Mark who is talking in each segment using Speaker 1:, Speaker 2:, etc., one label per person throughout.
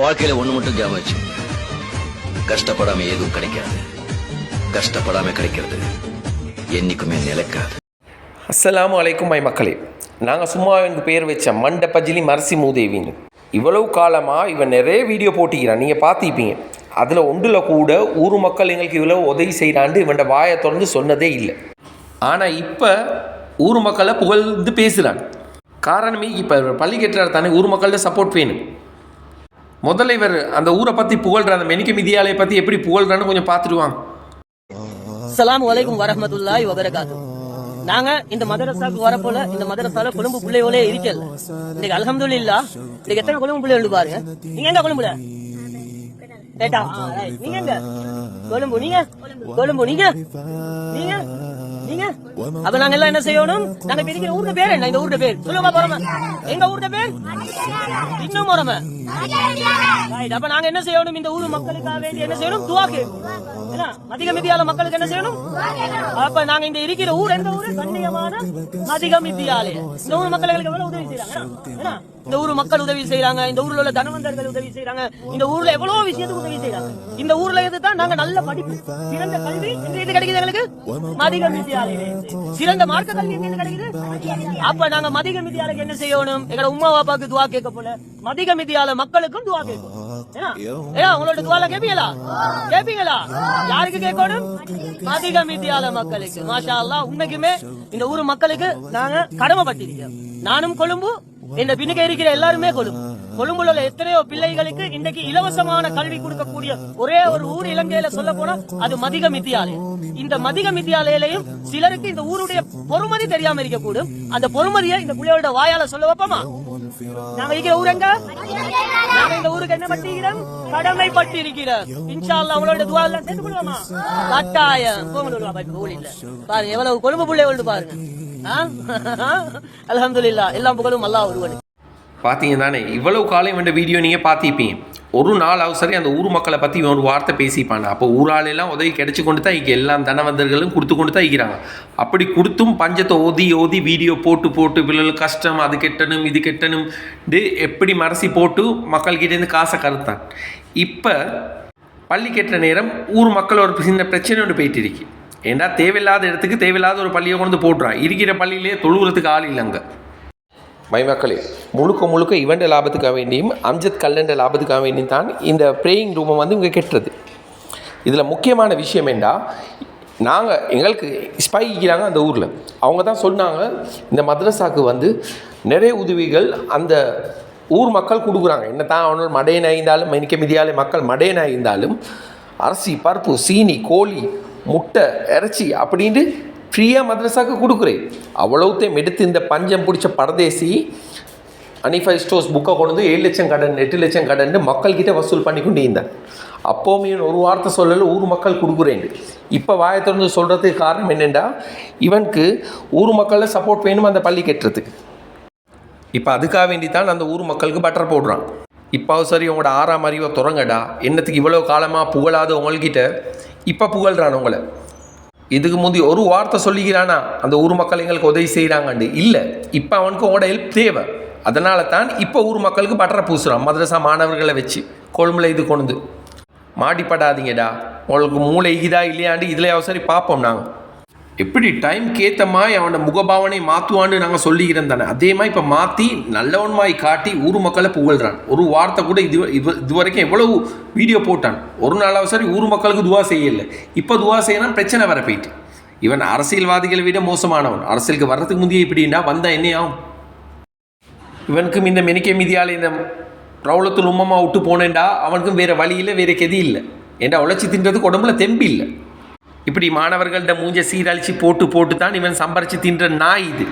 Speaker 1: வாழ்க்கையில ஒண்ணு மட்டும் ஞாபகம் வச்சு. கஷ்டப்படாம எதுவும் கிடைக்காது. கஷ்டப்படாம கிடைக்கிறது. என்னைக்குமே நிலைக்காது.
Speaker 2: அஸ்ஸலாமு அலைக்கும் மை மக்களே. நாங்கள் சும்மா எனக்கு பேர் வச்ச மண்ட பஜிலி மரசி மூதேவின்னு இவ்வளவு காலமாக இவன் நிறைய வீடியோ போட்டிக்கிறான் நீங்கள் பார்த்துப்பீங்க அதில் ஒன்றில் கூட ஊர் மக்கள் எங்களுக்கு இவ்வளோ உதவி செய்கிறாண்டு இவன்ட வாயை தொடர்ந்து சொன்னதே இல்லை. ஆனால் இப்போ ஊர் மக்களை புகழ்ந்து பேசுகிறான் காரணமே இப்போ பள்ளி கட்டுறாரு தானே ஊர் மக்கள்கிட்ட சப்போர்ட் வேணும். முதல்ல இவர் அந்த ஊரை பற்றி புகழ்ற அந்த மெனிக்க மிதியாலையை பற்றி எப்படி புகழ்றான்னு கொஞ்சம் பார்த்துடுவாங்க
Speaker 3: சலாம் வலைக்கும் வரஹ்மத்துல்லாஹி வபரகாத்து நாங்க இந்த மதரசாக்கு வரப்போல இந்த மதரசால கொழும்பு பிள்ளைகளே இருக்கல இன்னைக்கு அல்ஹம்துலில்லாஹ் இன்னைக்கு எத்தனை கொழும்பு பிள்ளைகள் பாருங்க. நீங்க எங்க கொழும்புல? நீங்க எங்க? கொழும்பு நீங்க? கொழும்பு நீங்க? நீங்க? நீங்க? அப்ப நாங்க எல்லாம் என்ன செய்யணும்? நாங்க இருக்கிற ஊர்ல பேர் என்ன? இந்த ஊர்ல பேர். சொல்லுங்க போறோம்? எங்க ஊர்ல பேர்? இன்னும் போறோம். அப்ப நாங்க என்ன செய்யணும்? இந்த ஊர் மக்களுக்காக வேண்டி என்ன செய்யணும்? துவா கேட்கணும் என்ன? மதிக மிதியால மக்களுக்கு என்ன செய்யணும்? அப்ப நாங்க இந்த இருக்கிற ஊர் எந்த ஊரு? கண்ணியமான மதிக மிதியாலய இந்த ஊர் மக்களுக்கு எவ்வளவு உதவி செய்யறாங்க? இந்த ஊர் மக்கள் உதவி செய்யறாங்க இந்த ஊர்ல உள்ள தனவந்தர்கள் உதவி செய்யறாங்க இந்த ஊர்ல எவ்வளவு விஷயத்துக்கு உதவி செய்யறாங்க இந்த ஊர்ல இதுதான் நாங்க நல்ல படிப்பு சிறந்த கல்வி எங்க இது கிடைக்குது எங்களுக்கு? மதிக மிதியாலய சிறந்த மார்க்க கல்வி எங்க கிடைக்குது? அப்ப நாங்க மதிக மிதியாலுக்கு என்ன செய்யணும்? எங்களோட உமா பாப்பாக்கு துவா கேட்க போல. மதிக மிதியால மக்களுக்கும் துவா கேட்கும் ஏன்னா? உங்களோட துவால கேப்பீங்களா? கேப்பீங்களா? யாருக்கு கேட்கணும்? மதிக மிதியால மக்களுக்கு. மாஷா அல்லா உண்மைக்குமே இந்த ஊர் மக்களுக்கு நாங்க கடமைப்பட்டிருக்கோம். நானும் கொழும்பு இந்த பின்னுக்கு இருக்கிற எல்லாருமே கொழும்பு கொழும்புல உள்ள எத்தனையோ பிள்ளைகளுக்கு இன்றைக்கு இலவசமான கல்வி கொடுக்கக்கூடிய ஒரே ஒரு ஊர் இலங்கையில சொல்ல போனா அது மதிக மித்தியாலயம் இந்த மதிக மித்தியாலயிலையும் சிலருக்கு இந்த ஊருடைய பொறுமதி தெரியாம இருக்கக்கூடும். அந்த பொறுமதியை இந்த பிள்ளையோட வாயால சொல்ல வைப்போமா? நாங்க இருக்கிற ஊர் எங்க? நாங்க இந்த ஊருக்கு என்ன பட்டிருக்கிறோம்? கடமைப்பட்டு இருக்கிறோம் இன்ஷா அல்லா அவங்களோட துவா எல்லாம் சேர்ந்து கொள்வோமா கட்டாயம் பாருங்க எவ்வளவு கொழும்பு பிள்ளை பாருங்க. அலமதுல்லா எல்லாம் புகழும் அல்லாஹ் ஒருவன்
Speaker 2: பார்த்தீங்க தானே? இவ்வளவு காலம் வேண்ட வீடியோ நீங்கள் பார்த்திப்பீங்க ஒரு நாள் அவசரி அந்த ஊர் மக்களை பற்றி ஒரு வார்த்தை பேசிப்பாங்க. அப்போ ஊராளெல்லாம் உதவி கிடைச்சி கொண்டு தான் இங்கே எல்லா தனவந்தர்களும் கொடுத்து கொண்டு தான் இருக்கிறாங்க. அப்படி கொடுத்தும் பஞ்சத்தை ஓதி ஓதி வீடியோ போட்டு போட்டு பிள்ளைகள் கஷ்டம் அது கெட்டணும் இது கெட்டணும் எப்படி மரசி போட்டு மக்கள்கிட்டேருந்து காசை கருத்தான். இப்போ பள்ளி கெட்ட நேரம் ஊர் மக்கள் ஒரு சின்ன பிரச்சனை ஒன்று போயிட்டு இருக்கு. ஏன்னா தேவையில்லாத இடத்துக்கு தேவையில்லாத ஒரு பள்ளியை கொண்டு போட்டுறான். இருக்கிற பள்ளியிலே தொழுகிறதுக்கு ஆள் இல்லைங்க மைமக்களே முழுக்க முழுக்க இவெண்ட் லாபத்துக்காக வேண்டியும் அம்ஜத் கல்லண்ட லாபத்துக்காக வேண்டியும் தான் இந்த ப்ரேயிங் ரூமை வந்து இங்கே கெட்டுறது. இதில் முக்கியமான விஷயம் ஏண்டா நாங்கள் எங்களுக்கு ஸ்பைகிக்கிறாங்க அந்த ஊரில். அவங்க தான் சொன்னாங்க இந்த மദ്രஸாக்கு வந்து நிறைய உதவிகள் அந்த ஊர் மக்கள் கொடுக்குறாங்க. என்ன தான் அவனோட மடையனாக இருந்தாலும் மணிக்க மிதியாலே மக்கள் மடையனாக இருந்தாலும் அரிசி பருப்பு சீனி கோழி முட்டை இறைச்சி அப்படின்ட்டு ஃப்ரீயாக மதரசாக்கு கொடுக்குறேன். அவ்வளவுத்தையும் எடுத்து இந்த பஞ்சம் பிடிச்ச பரதேசி அனிஃபை ஸ்டோர்ஸ் புக்கை கொண்டு வந்து ஏழு லட்சம் கடன் எட்டு லட்சம் கடன் மக்கள்கிட்ட வசூல் பண்ணி கொண்டு இருந்தேன் அப்போவுமே ஒரு வார்த்தை சொல்லல ஊர் மக்கள் கொடுக்குறேன். இப்போ வாயை திறந்து சொல்கிறதுக்கு காரணம் என்னென்னா இவனுக்கு ஊர் மக்களில் சப்போர்ட் வேணும் அந்த பள்ளி கட்டுறதுக்கு இப்போ அதுக்காக வேண்டி தான் அந்த ஊர் மக்களுக்கு பட்டர் போடுறான். இப்போ சரி உங்களோட ஆறாம் அறிவை துறங்கடா. என்னத்துக்கு இவ்வளோ காலமாக புகழாத உங்கள்கிட்ட இப்போ புகழ்றான் உங்களை. இதுக்கு முந்தி ஒரு வார்த்தை சொல்லிக்கிறானா? அந்த ஊர் மக்கள் எங்களுக்கு உதவி செய்கிறாங்கண்டு இல்லை இப்போ அவனுக்கு உங்களோட ஹெல்ப் தேவை. அதனால தான் இப்போ ஊர் மக்களுக்கு பட்டரை பூசுகிறான் மதரசா மாணவர்களை வச்சு. கொழும்புல இது கொண்டு மாடிப்படாதீங்கடா உங்களுக்கு மூளை இதாக இல்லையாண்டு இதில் அவசரி பார்ப்போம் நாங்கள் எப்படி டைம்க்கு ஏற்ற மாதிரி அவனோட முகபாவனை மாற்றுவான்னு நாங்கள் சொல்லிக்கிறோம் தானே. அதே மாதிரி இப்போ மாற்றி நல்லவன் மாதிரி காட்டி ஊர் மக்களை புகழ்கிறான் ஒரு வார்த்தை கூட இது இது இதுவரைக்கும் எவ்வளவு வீடியோ போட்டான். ஒரு நாளாவது சரி ஊர் மக்களுக்கு துவா செய்யலை. இப்போ துவா செய்யணும் பிரச்சனை வர போயிட்டு. இவன் அரசியல்வாதிகளை விட மோசமானவன். அரசியலுக்கு வர்றதுக்கு முந்தைய இப்படின்னா வந்தால் என்ன ஆகும்? இவனுக்கும் இந்த மெனிக்கை மீதியால் இந்த ரவுளத்தில் உம்மம்மா விட்டு போனேன்டா. அவனுக்கும் வேறு வழி இல்லை வேறு கெதி இல்லை. ஏன்டா உழைச்சி தின்றதுக்கு உடம்புல தெம்பு இல்லை. இப்படி மாணவர்கள்ட்ட மூஞ்ச சீரழிச்சு போட்டு போட்டு தான் இவன் சம்பரிச்சு தின்ற நாய் இது.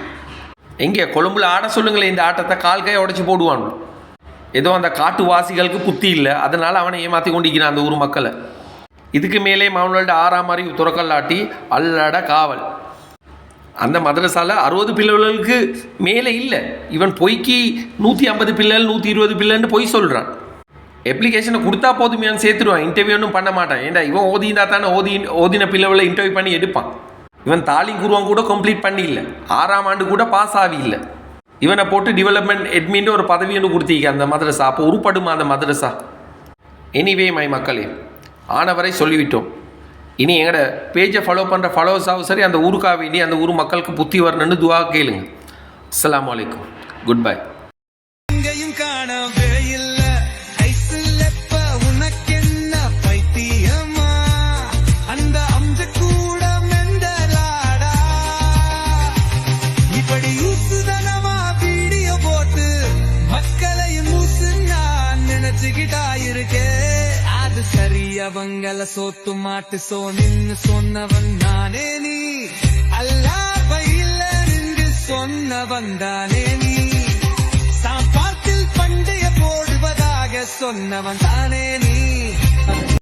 Speaker 2: எங்கே கொழும்புல ஆட சொல்லுங்களேன் இந்த ஆட்டத்தை கால் கையை உடச்சி போடுவான். ஏதோ அந்த காட்டுவாசிகளுக்கு புத்தி இல்லை. அதனால் அவனை ஏமாற்றி கொண்டிருக்கிறான் அந்த ஊர் மக்களை. இதுக்கு மேலே அவனோட ஆறாம் அறிவு துறக்கல்லாட்டி அல்லட காவல். அந்த மதரசால அறுபது பிள்ளைகளுக்கு மேலே இல்லை. இவன் பொய்க்கு நூற்றி ஐம்பது பிள்ளைகள் நூற்றி இருபது பிள்ளைன்னு பொய் சொல்கிறான் எப்ளிகேஷனை கொடுத்தா போதுமே சேர்த்துருவான் இன்டர்வியூ ஒன்றும் பண்ண மாட்டான். ஏன்டா இவன் ஓதிந்தா தானே ஓதி ஓதின பிள்ளைவில் இன்டர்வியூ பண்ணி எடுப்பான். இவன் தாலிங் குருவம் கூட கம்ப்ளீட் பண்ணி இல்லை ஆறாம் ஆண்டு கூட பாஸ் ஆகியில்லை இவனை போட்டு டெவலப்மெண்ட் எட்மின்னு ஒரு பதவி ஒன்று கொடுத்தீங்க அந்த மதரசா. அப்போ உருப்படுமா அந்த மதரசா? எனிவே மை மக்களே ஆனவரை சொல்லிவிட்டோம். இனி எங்களோட பேஜை ஃபாலோ பண்ணுற ஃபாலோவர்ஸாகவும் சரி அந்த ஊருக்காக வேண்டி அந்த ஊர் மக்களுக்கு புத்தி வரணும்னு துவா கேளுங்க. அஸ்லாம் குட் பை
Speaker 4: நான் இருக்கே அது சரி அவங்கள சோத்து மாட்டு சோ நின்னு சொன்னவன் நானே நீ. அல்லா பையில நின்று சொன்னவன் தானே நீ. சாப்பாட்டில் பண்டைய போடுவதாக சொன்னவன் தானே நீ.